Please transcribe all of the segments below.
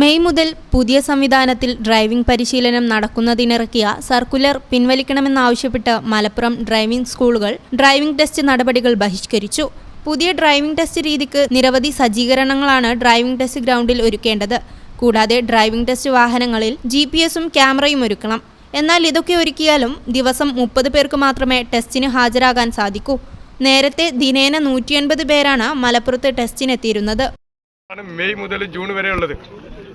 May മുതൽ പുതിയ സംവിധാനത്തിൽ ഡ്രൈവിംഗ് പരിശീലനം നടക്കുന്നതിനിറക്കിയ സർക്കുലർ പിൻവലിക്കണമെന്നാവശ്യപ്പെട്ട് മലപ്പുറം ഡ്രൈവിംഗ് സ്കൂളുകൾ ഡ്രൈവിംഗ് ടെസ്റ്റ് നടപടികൾ ബഹിഷ്കരിച്ചു. പുതിയ ഡ്രൈവിംഗ് ടെസ്റ്റ് രീതിക്ക് നിരവധി സജ്ജീകരണങ്ങളാണ് ഡ്രൈവിംഗ് ടെസ്റ്റ് ഗ്രൗണ്ടിൽ ഒരുക്കേണ്ടത്. കൂടാതെ ഡ്രൈവിംഗ് ടെസ്റ്റ് വാഹനങ്ങളിൽ ജി ക്യാമറയും ഒരുക്കണം. എന്നാൽ ഇതൊക്കെ ഒരുക്കിയാലും ദിവസം മുപ്പത് പേർക്ക് മാത്രമേ ടെസ്റ്റിന് ഹാജരാകാൻ സാധിക്കൂ. നേരത്തെ ദിനേന നൂറ്റിയൻപത് പേരാണ് മലപ്പുറത്ത് ടെസ്റ്റിനെത്തിയിരുന്നത്. മെയ് മുതൽ ജൂൺ വരെ ഉള്ളത്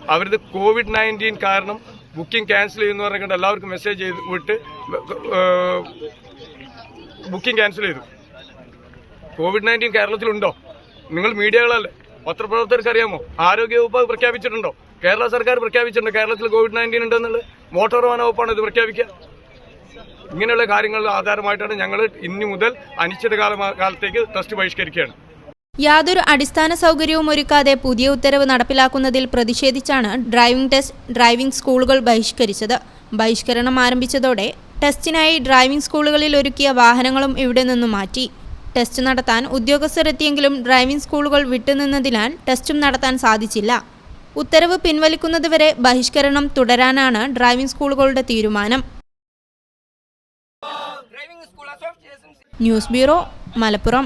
അവരത് കോവിഡ് നയന്റീൻ കാരണം ബുക്കിംഗ് ക്യാൻസൽ ചെയ്യുന്നു പറഞ്ഞിട്ട് എല്ലാവർക്കും മെസ്സേജ് ചെയ്ത് വിട്ട് ബുക്കിംഗ് ക്യാൻസൽ ചെയ്തു. കോവിഡ് നയന്റീൻ കേരളത്തിലുണ്ടോ? നിങ്ങൾ മീഡിയകളല്ലേ? പത്രപ്രവർത്തകർക്ക് അറിയാമോ? ആരോഗ്യവകുപ്പ് പ്രഖ്യാപിച്ചിട്ടുണ്ടോ? കേരള സർക്കാർ പ്രഖ്യാപിച്ചിട്ടുണ്ട് കേരളത്തിൽ കോവിഡ് നയന്റീൻ ഉണ്ടെന്നുള്ളത്. മോട്ടോർ വാഹന വകുപ്പാണ് ഇത് പ്രഖ്യാപിക്കുക. ഇങ്ങനെയുള്ള കാര്യങ്ങൾ ആധാരമായിട്ടാണ് ഞങ്ങൾ ഇനി മുതൽ അനിശ്ചിതകാല കാലത്തേക്ക് ടെസ്റ്റ് ബഹിഷ്കരിക്കുകയാണ്. യാതൊരു അടിസ്ഥാന സൗകര്യവും ഒരുക്കാതെ പുതിയ ഉത്തരവ് നടപ്പിലാക്കുന്നതിൽ പ്രതിഷേധിച്ചാണ് ഡ്രൈവിംഗ് ടെസ്റ്റ് ഡ്രൈവിംഗ് സ്കൂളുകൾ ബഹിഷ്കരിച്ചത്. ബഹിഷ്കരണം ആരംഭിച്ചതോടെ ടെസ്റ്റിനായി ഡ്രൈവിംഗ് സ്കൂളുകളിൽ ഒരുക്കിയ വാഹനങ്ങളും ഇവിടെ നിന്നും മാറ്റി. ടെസ്റ്റ് നടത്താൻ ഉദ്യോഗസ്ഥരെത്തിയെങ്കിലും ഡ്രൈവിംഗ് സ്കൂളുകൾ വിട്ടുനിന്നതിനാൽ ടെസ്റ്റും നടത്താൻ സാധിച്ചില്ല. ഉത്തരവ് പിൻവലിക്കുന്നതുവരെ ബഹിഷ്കരണം തുടരാനാണ് ഡ്രൈവിംഗ് സ്കൂളുകളുടെ തീരുമാനം. News bureau Malappuram.